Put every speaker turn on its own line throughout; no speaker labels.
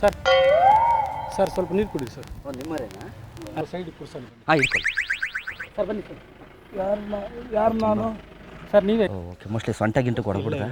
Sir. Sir ಸ್ವಲ್ಪ ನೀರು ಕುಡಿ ಸರ್.
ನಿಮ್ಮರೇನಾ?
ಸೈಡ್ ಕುರ್ಸಲ್ಲಿ
ಹಾಂ ಇಟ್ಕೊಳ್ಳಿ
ಸರ್ ಬನ್ನಿ ಸರ್. ಯಾರು ಯಾರು ನಾನು? ಸರ್ ನೀವೇ.
ಓಕೆ ಮೋಸ್ಟ್ಲಿ ಸೊಂಟ ಗಿಂಟು ಕೊಡ್ಬಿಡ್ದ?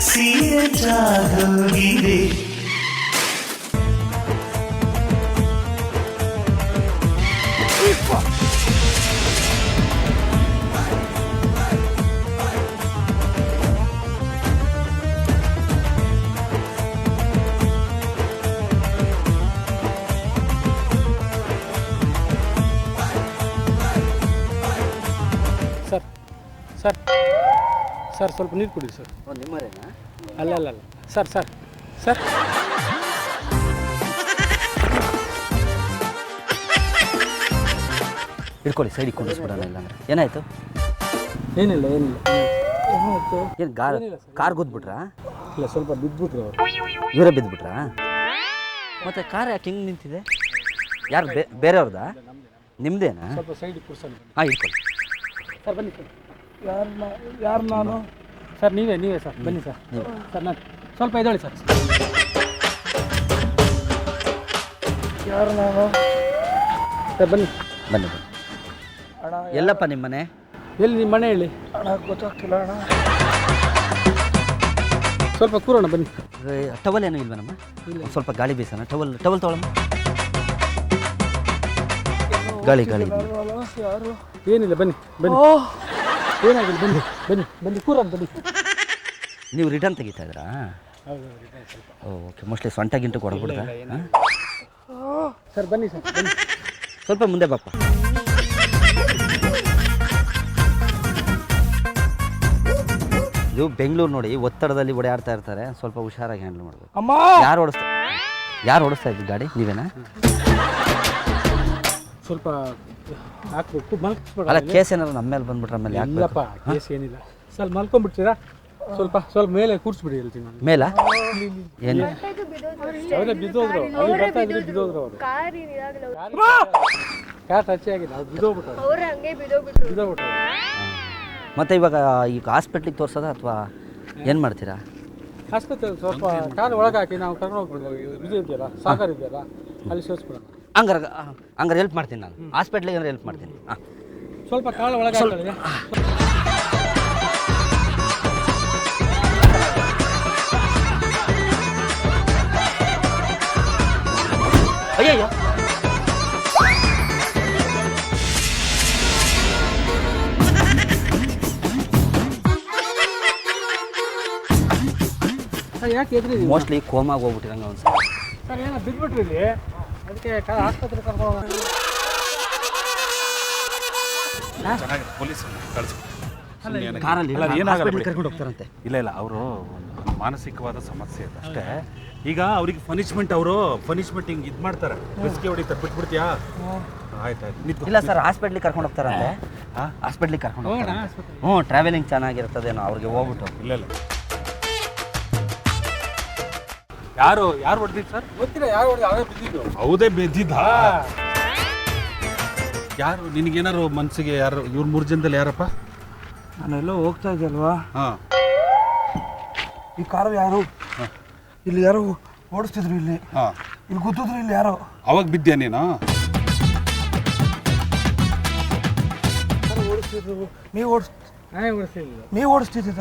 ಆಕ್ಸಿಡೆಂಟ್ ಆಗೋಗಿದೆ
ಸರ್ ಸರ್. ಸರ್ ಸ್ವಲ್ಪ ನೀರು ಕುಡಿ ಸರ್. ಅಲ್ಲ ಅಲ್ಲ ಅಲ್ಲ. Sir sir sir.
ಇಟ್ಕೊಳ್ಳಿ ಸೈಡಿಗೆ ಇಲ್ಲ ಅಂದ್ರೆ ಏನಾಯ್ತು?
ಏನಿಲ್ಲ ಏನಿಲ್ಲ. ಏನಾಯ್ತು?
ಏನು ಕಾರ್ ಕಾರ್ ಗುದ್ಬಿಟ್ರಾ?
ಇಲ್ಲ ಸ್ವಲ್ಪ ಬಿದ್ದುಬಿಟ್ರು ಅವರು.
ಇವರೇ ಬಿದ್ದುಬಿಟ್ರಾ ಮತ್ತೆ ಕಾರ್ ಯಾಕೆ ಹಿಂಗೆ ನಿಂತಿದೆ? ಯಾರು ಬೇ ಬೇರೆಯವ್ರದಾ? ನಿಮ್ಮದೇನಾ
ಸ್ವಲ್ಪ ಸೈಡ್ ಕುರ್ಸಲ್ಲಿ
ಹಾಂ ಇಟ್ಕೊಳ್ಳಿ.
ಸರ್ ಬನ್ನಿ ಸರ್. ಯಾರು ಯಾರು ನಾನು? ಸರ್ ನೀವೇ ನೀವೇ ಸರ್ ಬನ್ನಿ ಸರ್. ಸರ್ ನಾನು ಸ್ವಲ್ಪ ಎದ್ದೇಳಿ ಸರ್. ಯಾರು ನಾನು? ಸರ್ ಬನ್ನಿ.
ಬನ್ನಿ ಬನ್ನಿ. ಎಲ್ಲಪ್ಪ ನಿಮ್ಮ ಮನೆ?
ಎಲ್ಲಿ ನಿಮ್ಮ ಮನೆ ಹೇಳಿ? ಅಣ್ಣ ಗೊತ್ತಾಗ್ತಿಲ್ಲ ಅಣ್ಣ. ಸ್ವಲ್ಪ ಕೂರೋಣ ಬನ್ನಿ.
ಟವಲ್ ಏನೂ ಇಲ್ವನಮ್ಮ ಒಂದ್ ಸ್ವಲ್ಪ ಗಾಳಿ ಬೀಸೋಣ. Towel towel ತೊಗೊಳಮ್ಮ. ಗಾಳಿ ಗಾಳಿ.
ಯಾರು? ಏನಿಲ್ಲ ಬನ್ನಿ ಬನ್ನಿ. ಏನಾಗಿಲ್ಲ ಬನ್ನಿ ಬನ್ನಿ ಬನ್ನಿ ಕೂರೋಣ ಬನ್ನಿ.
ನೀವು ರಿಟರ್ನ್ ತೆಗಿತಾ ಇದ್ರಾ ಓಕೆ ಮೋಸ್ಟ್ಲಿ ಸೊಂಟ ಗಿಂಟು ಕೊಡ್ಬಿಡ್ತಾ? ಹಾಂ
ಸರ್ ಬನ್ನಿ ಸರ್ ಬನ್ನಿ.
ಸ್ವಲ್ಪ ಮುಂದೆ ಬಾಪ್ಪ. ಇದು ಬೆಂಗಳೂರು ನೋಡಿ ಒತ್ತಡದಲ್ಲಿ ಓಡಾಡ್ತಾ ಇರ್ತಾರೆ. ಸ್ವಲ್ಪ ಹುಷಾರಾಗಿ ಹ್ಯಾಂಡಲ್ ಮಾಡಬೇಕು.
ಅಮ್ಮ!
ಯಾರು ಓಡಿಸ್ತಾ ಯಾರು ಓಡಿಸ್ತಾ ಇದ್ದೀವಿ ಗಾಡಿ? ನೀವೇನಾ?
ಸ್ವಲ್ಪ ಹಾಕ್ಬೇಕು ಮಲ್ಕಿಸ್ಬಿಡ
ಅಲ್ಲ ಕೇಸ್ ಏನಾದ್ರು ನಮ್ಮ ಮೇಲೆ ಬಂದ್ಬಿಟ್ರೆ ಆಮೇಲೆ ಯಾಕೆ
ಇಲ್ಲಪ್ಪ ಕೇಸ್ ಏನಿಲ್ಲ. ಸ್ವಲ್ಪ ಮಲ್ಕೊಂಡ್ಬಿಡ್ತೀರಾ? ಸ್ವಲ್ಪ ಸ್ವಲ್ಪ ಮೇಲೆ ಕೂರಿಸ್ಬಿಡಿ ಹೇಳ್ತೀನಿ ನಾನು.
ಮೇಲ? ಏನು
ಅವರೇ ಬಿದ್ದೋದ್ರು ಅವ್ರು. ಬರ್ತಾ ಇದ್ರೆ ಬಿದ್ದೋದ್ರು ಅವರು.
ಕಾರ್ ಏನಿದಾಗಲ್ಲ
ಕಾರ್ ಟಚ್ ಆಗಿಲ್ಲ. ಅವ್ರು ಬಿದ್ದೋಗ್ಬಿಟ್ರು
ಅವ್ರ ಹಂಗೆ ಬಿದೋಗ್ಬಿಟ್ರು
ಬಿದ್ದೋಗ್ಬಿಟ್ರು
ಮತ್ತೆ ಇವಾಗ ಈಗ ಹಾಸ್ಪಿಟ್ಲಿಗೆ ತೋರ್ಸೋದ ಅಥವಾ ಏನು ಮಾಡ್ತೀರಾ?
ಆಸ್ಪತ್ರೆ ಸ್ವಲ್ಪ ಕಾರ್ ಒಳಗೆ ಹಾಕಿ ನಾವು ಕರ್ಕೊಂಡು ಹೋಗ್ಬಿಡೋದು ಇದು ಇದೆಯಲ್ಲ ಸಾಗರ್ ಇದೆಯಲ್ಲ ಅಲ್ಲಿ ಸೇರಿಸ್ಬಿಡೋಣ.
ಹಂಗಾರೆ ಹಂಗಾರೆ ಹೆಲ್ಪ್ ಮಾಡ್ತೀನಿ ನಾನು. ಹಾಸ್ಪಿಟ್ಲಿಗೆ ಅಂದ್ರೆ ಹೆಲ್ಪ್ ಮಾಡ್ತೀನಿ. ಹಾಂ
ಸ್ವಲ್ಪ ಕಾಲ ಒಳಗೆ
ಅಯ್ಯಯ್ಯೋ.
ಸರ್ ಯಾಕೆ
ಮೋಸ್ಟ್ಲಿ ಕೋಮಾಗಿ ಹೋಗ್ಬಿಟ್ಟಿರಂಗ ಒಂದು
ಸರ್ ಏನೋ ಬಿದ್ದುಬಿಟ್ರಿ ಇಲ್ಲಿ. ಅದಕ್ಕೆ ಆಸ್ಪತ್ರೆ ಕರ್ಕೊಂಡು ಹೋಗೋಣ.
ಚೆನ್ನಾಗಿ ಪೊಲೀಸ್ ಕಳಿಸಿ.
ಕಾರಲ್ಲಿ
ಅಲ್ಲ, ಏನಾಗಲ್ಲ
ಹಾಸ್ಪಿಟ್ಲಿಗೆ
ಬಿಡಿ.
ಕರ್ಕೊಂಡು ಹೋಗ್ತಾರಂತೆ.
ಇಲ್ಲ ಇಲ್ಲ ಅವರು ಮಾನಸಿಕವಾದ ಸಮಸ್ಯೆ ಇದೆ ಅಷ್ಟೇ. ಈಗ ಅವ್ರಿಗೆ ಪನಿಷ್ಮೆಂಟ್ ಅವರು ಪನಿಷ್ಮೆಂಟ್ ಹಿಂಗೆ ಇದು ಮಾಡ್ತಾರೆ. ಬಿಸ್ಕಿ ಹೊಡಿತಾರೆ. ಬಿಟ್ಬಿಡ್ತೀಯಾ? ಆಯ್ತು.
ಇಲ್ಲ ಸರ್ ಹಾಸ್ಪಿಟ್ಲಿಗೆ ಕರ್ಕೊಂಡು ಹೋಗ್ತಾರಂತೆ.
ಹಾ?
ಹಾಸ್ಪಿಟ್ಲಿಗೆ ಕರ್ಕೊಂಡು
ಹೋಗೋಣ
ಹೋಗ್ತಾರೆ ಹ್ಞೂ ಟ್ರಾವೆಲಿಂಗ್ ಚೆನ್ನಾಗಿರ್ತದೇನೋ ಅವ್ರಿಗೆ ಹೋಗ್ಬಿಟ್ಟು.
ಇಲ್ಲ ಇಲ್ಲ. ಯಾರು ಯಾರು ಹೊಡೆದಿದ್ದು ಸರ್
ಗೊತ್ತಿಲ್ಲ ಯಾರು ಹೊಡೆದ ಅವೇ ಬಿದ್ದಿದ್ದು.
ಹೌದೇ ಬಿದ್ದಿದ್ದ? ಯಾರು ನಿನಗೇನಾರು ಮನಸ್ಸಿಗೆ ಯಾರು ಇವ್ರ ಮೂರು ಜನದಲ್ಲಿ ಯಾರಪ್ಪ?
ನಾನೆಲ್ಲೋ ಹೋಗ್ತಾ ಇದ್ದೆ ಅಲ್ವಾ?
ಹಾಂ.
ಈ ಕಾರು ಯಾರು? ಇಲ್ಲಿ ಯಾರು ಓಡಿಸ್ತಿದ್ರು ಇಲ್ಲಿ.
ಹಾಂ.
ಇಲ್ಲಿ ಗೊತ್ತಿದ್ರು ಇಲ್ಲಿ ಯಾರೋ?
ಅವಾಗ ಬಿದ್ದೆ ನೀನು?
ಯಾರೋ ಓಡಿಸ್ತಿದ್ರು. ನೀವು ಓಡಿಸ್ ನೀವು ಓಡಿಸ್ತಿದ್ದ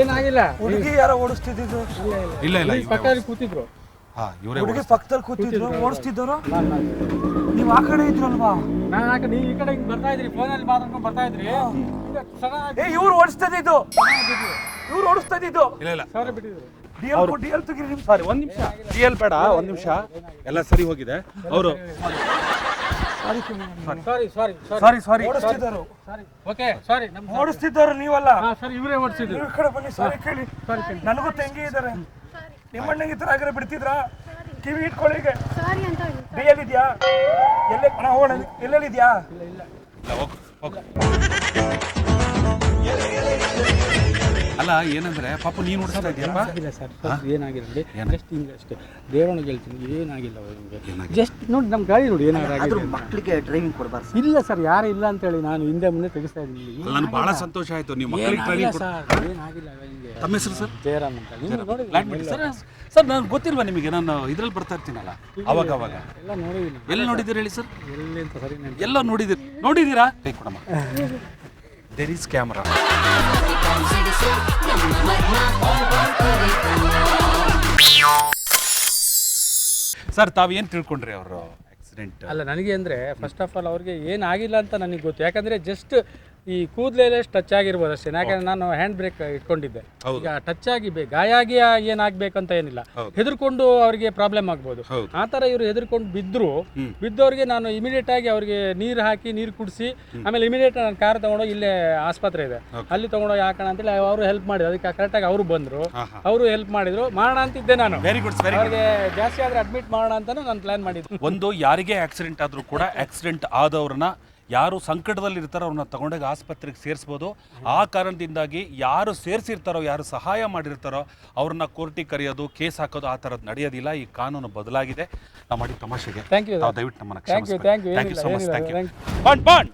ಏನಾಗಿಲ್ಲ?
ಹುಡುಗಿ ಯಾರೋ ಓಡಿಸ್ತಿದ್ದು
ಇಲ್ಲ ಇಲ್ಲ
ಇಲ್ಲಿ ಪಕ್ಕದಲ್ಲಿ ಕೂತಿದ್ರು.
ಹಾ ಇವರೇ
ಹುಡುಗಿ ಪಕ್ಕದಲ್ಲಿ ಕೂತಿದ್ರು ಓಡಿಸ್ತಿದ್ದವರು? ನೀವು ಆ ಕಡೆ ಇದ್ರಲ್ವಾ?
ನಾನು ಆ ಕಡೆ ಈ ಕಡೆ ಹಿಂಗ್ ಬರ್ತಾ ಇದ್ರಿ ಫೋನಲ್ಲಿ ಮಾತಾಡ್ಕೊಂಡು ಬರ್ತಾ ಇದ್ರಿ.
ಏ ಇವ್ರು ಓಡಿಸ್ತಿದ್ದು ಇವ್ರು ಓಡಿಸ್ತಿದ್ದು
ಇಲ್ಲ ಇಲ್ಲ.
ಸರಿ ಬಿಟ್ಟಿದ್ರು.
ಡಿಎಲ್ ಡಿ ಎಲ್ ನಿಮ್
ಸಾರಿ ಒಂದು ನಿಮಿಷ. ಡಿಎಲ್ ಬೇಡ ಒಂದು ನಿಮಿಷ. ಎಲ್ಲ ಸರಿ ಹೋಗಿದೆ. ಅವರು
ಸಾರಿ ಸಾರಿ
ಸಾರಿ ಸಾರಿ
ಓಡಿಸ್ತಿದ್ದವರು
ಸಾರಿ ಓಕೆ ಸಾರಿ ನಮ್ಮ
ಓಡಿಸ್ತಿದ್ದವರು ನೀವಲ್ಲ.
ಸರ್ ಇವರೇ ಓಡಿಸಿದ್ರು.
ಈ ಕಡೆ ಬನ್ನಿ ಸಾರಿ ಕೇಳಿ. ನನಗೂ ತಂಗಿ ಇದ್ದಾರೆ. ನಿಮ್ಮ ಅಣ್ಣಂಗೆ ಈ ಥರ ಆಗಿರೋ ಬಿಡ್ತಿದ್ರಾ? ಕಿವಿ ಇಟ್ಕೊಳ್ಳಿ ಈಗ.
ಸಾರಿ ಅಂತ ಹೇಳಿ
ಡಿಯಲ್ಲಿದ್ಯಾ ಎಲ್ಲೇ ಅಣ್ಣ ಹೋಗೋಣ ಎಲ್ಲೆಲ್ಲಿದ್ಯಾ?
ಇಲ್ಲ, ಇಲ್ಲ ಹೋಗ್ ಹೋಗು. ಅಲ್ಲ ಏನಂದ್ರೆ ಪಾಪ ನೀನು ಓಡಿಸ್ತಾ ಇದೆಯಪ್ಪ
ಇಲ್ಲ ಸರ್ ಏನಾಗಿಲ್ಲ ನೋಡಿ ಜಸ್ಟ್ ಹಿಂಗೆ ಅಷ್ಟೇ. ಹೇಳ್ತೀನಿ ಏನಾಗಿಲ್ಲ ಅವ್ರಿಗೆ ಜಸ್ಟ್ ನೋಡಿ ನಮ್ಮ ಗಾಡಿ ನೋಡಿ ಏನಾಗಿಲ್ಲ
ಮಕ್ಕಳಿಗೆ ಡ್ರೈವಿಂಗ್ ಕೊಡಬಾರ್ದು
ಇಲ್ಲ ಸರ್ ಯಾರು ಇಲ್ಲ ಅಂತೇಳಿ ನಾನು ಹಿಂದೆ ಮುಂದೆ ತೆಗಿಸ್ತಾ ಇದ್ದೀನಿ.
ನನಗೆ ಬಹಳ ಸಂತೋಷ ಆಯ್ತು ನಿಮ್ಮ ಮಕ್ಕಳಿಗೆ ಟ್ರೈನಿಂಗ್
ಸರ್ ಏನಾಗಿಲ್ಲ ಹಿಂಗೆ.
ತಮ್ಮ ಹೆಸರು ಸರ್
ಜಯರಾಮ್ ಅಂತ. ನೀವು ನೋಡಿ
ಸರ್ ಸರ್ ನಾನು ಗೊತ್ತಿಲ್ವಾ ನಿಮಗೆ ನಾನು ಇದ್ರಲ್ಲಿ ಬರ್ತಾ ಇರ್ತೀನಲ್ಲ ಅವಾಗ ಅವಾಗ.
ಎಲ್ಲ ನೋಡಿದ್ದೀನಿ.
ಎಲ್ಲಿ ನೋಡಿದ್ದೀರಿ ಹೇಳಿ ಸರ್
ಎಲ್ಲಿ ಅಂತ ಸರಿ
ಎಲ್ಲ ನೋಡಿದ್ದೀರಿ. ನೋಡಿದ್ದೀರಾ? ಕೈ ಕೊಡಮ್ಮ. ದೇರ್ ಈಸ್ ಕ್ಯಾಮ್ರಾ ಸರ್, ತಾವೇನು ತಿಳ್ಕೊಂಡ್ರಿ ಅವರು ಆಕ್ಸಿಡೆಂಟ್
ಅಲ್ಲ, ನನಗೆ ಅಂದರೆ ಫಸ್ಟ್ ಆಫ್ ಆಲ್ ಅವ್ರಿಗೆ ಏನಾಗಿಲ್ಲ ಅಂತ ನನಗೆ ಗೊತ್ತು. ಯಾಕಂದರೆ ಜಸ್ಟ್ ಈ ಕೂದಲೆಲ್ಲ ಟಚ್ ಆಗಿರ್ಬೋದು ಅಷ್ಟೇ. ಯಾಕಂದ್ರೆ ನಾನು ಹ್ಯಾಂಡ್ ಬ್ರೇಕ್ ಇಟ್ಕೊಂಡಿದ್ದೆ. ಈಗ ಟಚ್ ಆಗಿ ಬೇ- ಗಾಯ ಆಗಿ ಏನಾಗಬೇಕು ಅಂತ ಏನಿಲ್ಲ.
ಹೌದು.
ಹೆದರ್ಕೊಂಡು ಅವರಿಗೆ ಪ್ರಾಬ್ಲಮ್ ಆಗ್ಬೋದು. ಆ ಥರ ಇವರು ಹೆದರ್ಕೊಂಡು ಬಿದ್ದರು. ಬಿದ್ದವ್ರಿಗೆ ನಾನು ಇಮಿಡಿಯೇಟ್ ಆಗಿ ಅವರಿಗೆ ನೀರು ಹಾಕಿ ನೀರು ಕುಡಿಸಿ ಆಮೇಲೆ ಇಮಿಡಿಯೇಟ್ ನಾನು ಕಾರ್ ತಗೊಂಡೋಗಿ ಇಲ್ಲೇ ಆಸ್ಪತ್ರೆ ಇದೆ. ಅಲ್ಲಿ ತೊಗೊಂಡೋಗಿ ಹಾಕೋಣ ಅಂತೇಳಿ ಅವರು ಹೆಲ್ಪ್ ಮಾಡಿದ್ರು. ಅದಕ್ಕೆ ಕರೆಕ್ಟಾಗಿ ಅವರು ಬಂದರು. ಅವರು ಹೆಲ್ಪ್ ಮಾಡಿದ್ರು. ಮಾಡೋಣ ಅಂತಿದ್ದೆ ನಾನು.
ವೆರಿ ಗುಡ್ ವೆರಿ
ಅವ್ರಿಗೆ ಜಾಸ್ತಿ ಆದರೆ ಅಡ್ಮಿಟ್ ಮಾಡೋಣ ಅಂತಾನು ನಾನು ಪ್ಲಾನ್ ಮಾಡಿದ್ದೆ.
ಒಂದು ಯಾರಿಗೆ ಆಕ್ಸಿಡೆಂಟ್ ಆದರೂ ಕೂಡ ಆಕ್ಸಿಡೆಂಟ್ ಆದವ್ರನ್ನ ಯಾರು ಸಂಕಟದಲ್ಲಿ ಇರ್ತಾರೋ ಅವ್ರನ್ನ ತಗೊಂಡಾಗ ಆಸ್ಪತ್ರೆಗೆ ಸೇರಿಸ್ಬೋದು. ಆ ಕಾರಣದಿಂದಾಗಿ ಯಾರು ಸೇರಿಸಿರ್ತಾರೋ ಯಾರು ಸಹಾಯ ಮಾಡಿರ್ತಾರೋ ಅವ್ರನ್ನ ಕೋರ್ಟಿಗೆ ಕರೆಯೋದು ಕೇಸ್ ಹಾಕೋದು ಆ ಥರದ್ದು ನಡೆಯೋದಿಲ್ಲ. ಈ ಕಾನೂನು ಬದಲಾಗಿದೆ. ನಾವು ಮಾಡಿ ತಮಾಷೆಗೆ ತಾವು ದಯವಿಟ್ಟು ನಮ್ಮನ್ನು thank you so much thank you bond